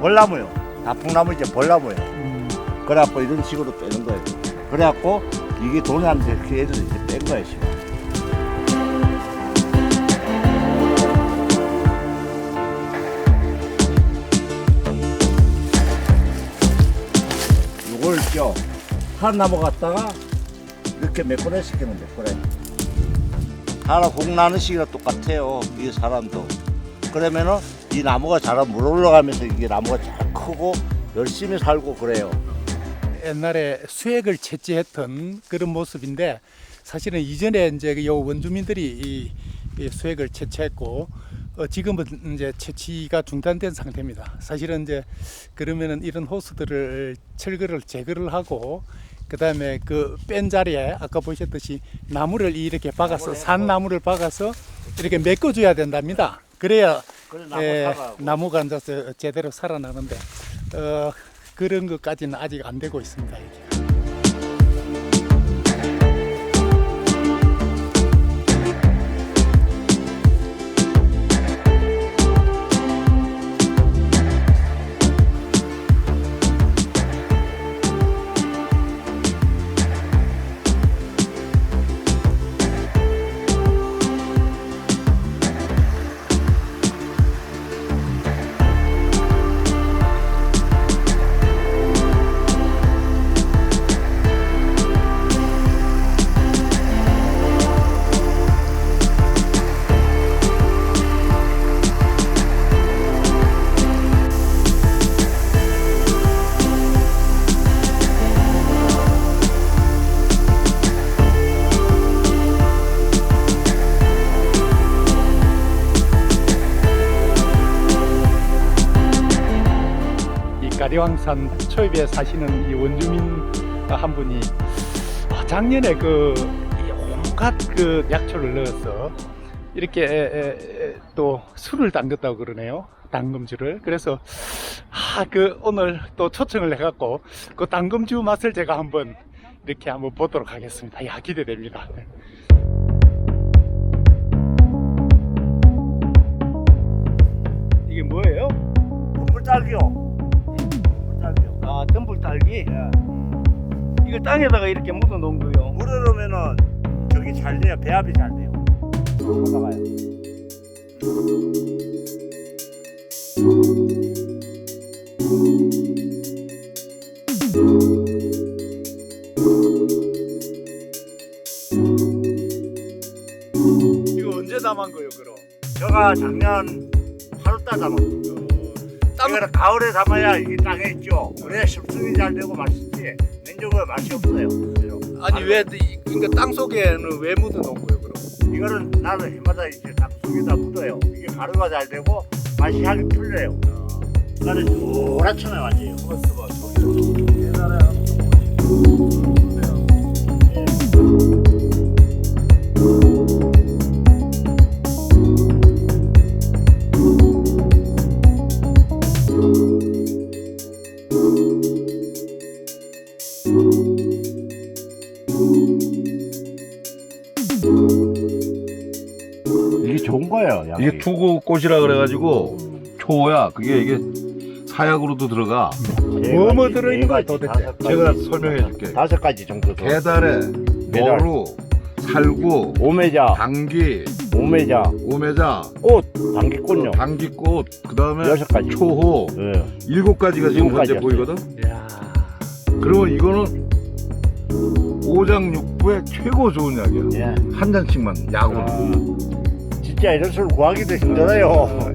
벌나무요. 단풍나무 이제 벌나무요. 음, 그래갖고 이런 식으로 빼는 거예요. 그래갖고 이게 돈이 안 돼. 그 애들 이제 뺀 거예요, 지금. 요걸 껴. 한 나무 갖다가 이렇게 몇 번에 시키면 몇 번에. 하나 공 나는 시기랑 똑같아요. 이 사람도. 그러면은 이 나무가 자라 물 올라가면서 이게 나무가 잘 크고 열심히 살고 그래요. 옛날에 수액을 채취했던 그런 모습인데 사실은 이전에 이제 그요 원주민들이 이, 이 수액을 채취했고 어, 지금은 이제 채취가 중단된 상태입니다. 사실은 이제 그러면은 이런 호수들을 철거를 제거를 하고 그다음에 그 뺀 자리에 아까 보셨듯이 나무를 이렇게 박아서 산 나무를 박아서 이렇게 메꿔줘야 된답니다. 그래야 그래 나무 예. 나무가 앉아서 제대로 살아나는데 어, 그런 것까지는 아직 안 되고 있습니다. 이게. 이 가리왕산 초입에 사시는 이 원주민 한 분이 아, 작년에 그이 온갖 그 약초를 넣어서 이렇게 또 술을 담겼다고 그러네요. 당금주를. 그래서 아 그 오늘 또 초청을 해갖고 그 당금주 맛을 제가 한번 이렇게 한번 보도록 하겠습니다. 야 기대됩니다. 이게 뭐예요? 물딸기요. 예. 이거 땅에다가 이렇게 묻어 놓은 거요. 물에 넣으면은 저기 잘 돼요. 배합이 잘 돼요. 올라가요. 이거 언제 담은 거요, 그럼? 제가 작년 8월 달 담았어요. 땀- 이거는 가을에 담아야 이게 땅에 있죠. 그래야 숙성이 잘 되고 맛있지. 냉장고에 맛이 없어요. 그죠? 아니 왜 그러니까 땅 속에는 왜 묻어 놓은 거예요, 그럼? 이거는 나는 해마다 이제 닭 속에다 묻어요. 이게 가루가 잘 되고 맛이 향이 풀려요. 나는 노랗잖아요, 완전히. 좋은 거예요. 양이. 이게 투구꽃이라 그래가지고 초야 그게 이게 사약으로도 들어가 네 뭐뭐 가지, 들어있는 네 거야, 가지, 도대체? 다섯 가지. 제가 설명해 줄게 다섯 가지 정도 더. 계달에 계달. 노루 살구 오메자, 당귀 오메자, 오메자 꽃, 당기꽃요. 당귀꽃 그 다음에 여섯 가지. 초호 예. 일곱 가지가 지금 일곱 현재 가지였어요. 보이거든 야. 그러면 이거는 오장육부의 최고 좋은 약이야 예. 한 잔씩만 약으로 아, 진짜 이런 술 구하기도 힘들어요.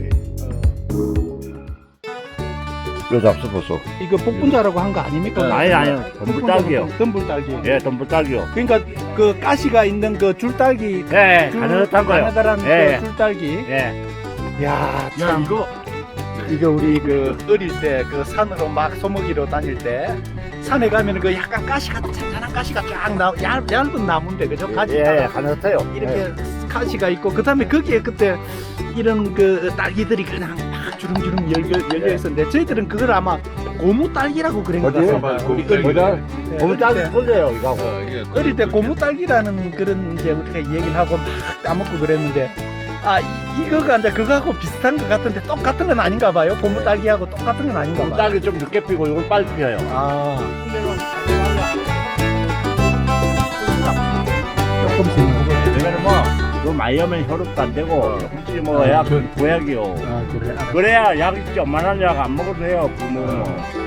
요 잡수 보소. 이거 복분자라고 한 거 아닙니까? 네. 아니 아니요. 덤불딸기요. 덤불 딸기. 예, 덤불딸기요. 그러니까 그 가시가 있는 그 줄딸기 예, 가느다란 거요. 가느다란 예. 그 줄딸기. 예. 야, 야 참 이거 이거 우리 그 어릴 때 그 산으로 막 소먹이로 다닐 때 산에 가면 그 약간 가시가 잔잔한 가시가 쫙 나, 얇, 얇은 나무인데 그죠? 가시 예, 가느다요. 이렇게 파시가 있고 그 다음에 거기에 그때 이런 그 딸기들이 그냥 막 주름주름 열려, 열려 있었는데 저희들은 그걸 아마 고무 딸기라고 그런 것 어디요? 같아요. 뭐다? 예, 어릴 때- 고물장 풀려요 이거하고. 어릴 때 고무 딸기라는 그런 이제 어떻게 얘기를 하고 막 따먹고 그랬는데 아 이거가 이제 그거하고 비슷한 것 같은데 똑같은 건 아닌가 봐요. 고무 딸기하고 똑같은 건 아닌가 봐요. 딱이 좀 늦게 피고 이건 빨리 피어요. 아. 마염에 혈압도 안 되고 어. 혹시 뭐 약, 아, 그- 보약이요. 아, 그래. 그래야 약 있죠. 만한 약 안 먹어도 돼요. 부모. 어.